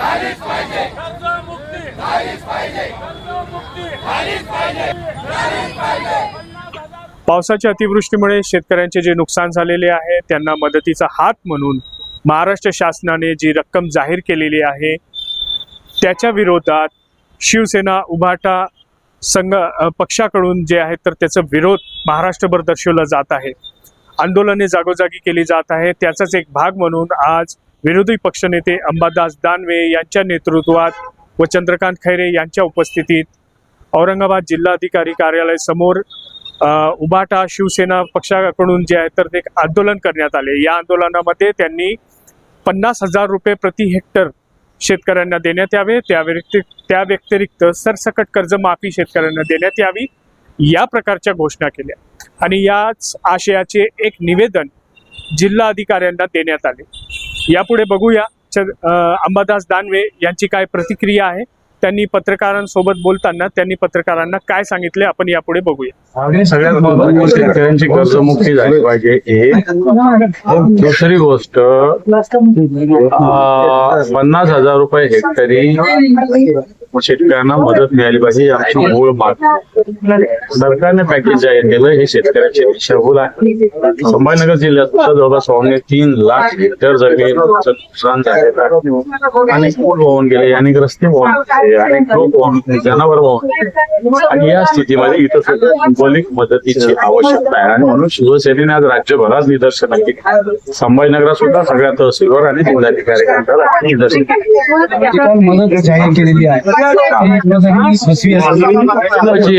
कर्जमुक्ती कर्जमुक्ती पावसाच्या अतिवृष्टीमुळे शेतकऱ्यांचे जे नुकसान झालेले आहे त्यांना मदतीचा हात म्हणून महाराष्ट्र शासनाने जी रक्कम जाहीर केलेली आहे त्याच्या विरोधात शिवसेना उभाटा संघ पक्षाकडून जे आहे तर त्याचा विरोध महाराष्ट्रभर दर्शवला जात आहे. आंदोलने जागोजागी केली जात आहे त्याचाच एक भाग म्हणून आज विरोधी पक्षनेते अंबादास दानवे यांच्या नेतृत्वात व चंद्रकांत खैरे यांच्या उपस्थितीत औरंगाबाद जिल्हाधिकारी कार्यालय समोर उभाटा शिवसेना पक्षाकडून जे आहे तर ते एक आंदोलन करण्यात आले. या आंदोलनामध्ये त्यांनी पन्नास हजार रुपये प्रति हेक्टर शेतकऱ्यांना देण्यात यावे. त्या व्यतिरिक्त त्या व्यतिरिक्त सरसकट कर्जमाफी शेतकऱ्यांना देण्यात यावी या प्रकारच्या घोषणा केल्या. आणि याच आशयाचे एक निवेदन जिल्हा अधिकाऱ्यांना देण्यात आले. यापुढे बघूया. अंबादास दानवे यांची काय प्रतिक्रिया आहे. त्यांनी पत्रकारांसोबत बोलताना त्यांनी पत्रकारांना काय सांगितले आपण यापुढे बघूया. सगळ्यात शेतकऱ्यांची कर्जमुक्ती झाली पाहिजे. एक दुसरी गोष्ट पन्नास हजार रुपये हेक्टरी शेतकऱ्यांना मदत मिळाली पाहिजे आमची मूळ मागणी सरकारने पॅकेज जाहीर केलं हे शेतकऱ्यांची दिशाभूल आहे. संभाजीनगर जिल्ह्यात जवळपास पावणे तीन लाख हेक्टर जमीन नुकसान झाले आणि पूल वाहून गेले आणि रस्ते वाहून जनावर वाहून आणि या स्थितीमध्ये इथं सुद्धा सिंबॉलिक मदतीची आवश्यकता आहे. आणि म्हणून शिवसेनेने आज राज्यभरात निदर्शनं केली. संभाजीनगरात सुद्धा सगळ्या तहसीलवर आणि जिल्हाधिकारी निदर्शन मदत जाहीर केलेली आहे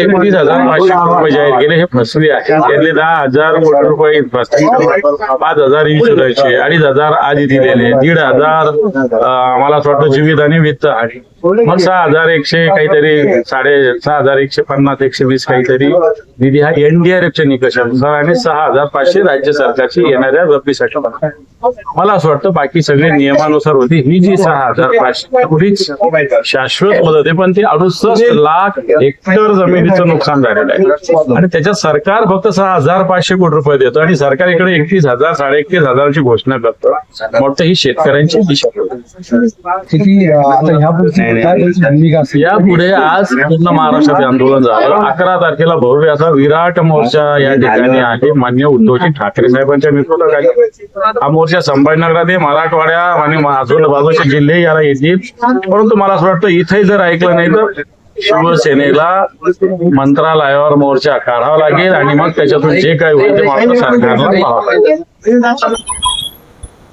एकतीस हजार पाचशे रुपये जाहीर केले. हे फसवे आहे. त्यातले दहा हजार कोटी रुपये पाच हजार इन्शुरन्सचे अडीच हजार आधी दिलेले. दीड हजार मला असं वाटतं जीवित आणि वित्त आणि मग सहा हजार एकशे काहीतरी साडे सहा हजार एकशे पन्नास एकशे वीस काहीतरी. निधी हा एनडीआरएफच्या निकषानुसार आणि सहा हजार पाचशे राज्य सरकारची येणाऱ्या रब्बीसाठी मला असं वाटतं बाकी सगळे नियमानुसार होती. ही जी सहा हजार पाचशे एवढीच शाश्वत मदत आहे. पण ती अडुसष्ट लाख हेक्टर जमिनीचं नुकसान झालेलं आहे. आणि त्याच्यात सरकार फक्त सहा हजार पाचशे कोटी रुपये देतो आणि सरकार इकडे एकतीस हजार साडे एकतीस हजारची घोषणा करतो. मग ही शेतकऱ्यांची दिशा. असेल? यापुढे आज पूर्ण महाराष्ट्रात आंदोलन झालं. अकरा तारखेला भव्य असा विराट मोर्चा या ठिकाणी आहे. मान्य उद्धवजी ठाकरे साहेबांच्या नेतृत्वाखाली. हा मोर्चा संभाजीनगरात मराठवाड्या आणि आजूबाजूचे जिल्हे याला येतील. परंतु मला असं वाटतं इथेही जर ऐकलं नाही तर शिवसेनेला मंत्रालयावर मोर्चा काढावा लागेल आणि मग त्याच्यातून जे काही होईल ते मात्र सरकारला पाहावं लागेल.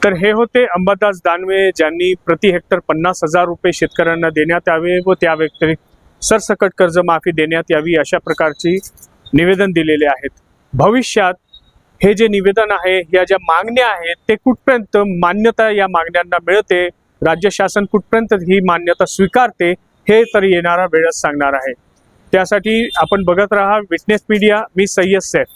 तर हे होते अंबादास दानवे ज्यांनी प्रति हेक्टर पन्नास हजार रुपये शेतकऱ्यांना देण्यात यावे व त्या व्यतिरिक्त सरसकट कर्जमाफी देण्यात यावी अशा प्रकारची निवेदन दिलेले आहेत. भविष्यात हे जे निवेदन आहे या ज्या मागण्या आहेत ते कुठपर्यंत मान्यता या मागण्यांना मिळते राज्य शासन कुठपर्यंत ही मान्यता स्वीकारते हे तर येणारा वेळच सांगणार आहे. त्यासाठी आपण बघत राहा विटनेस मीडिया मी सय्यद सैफ.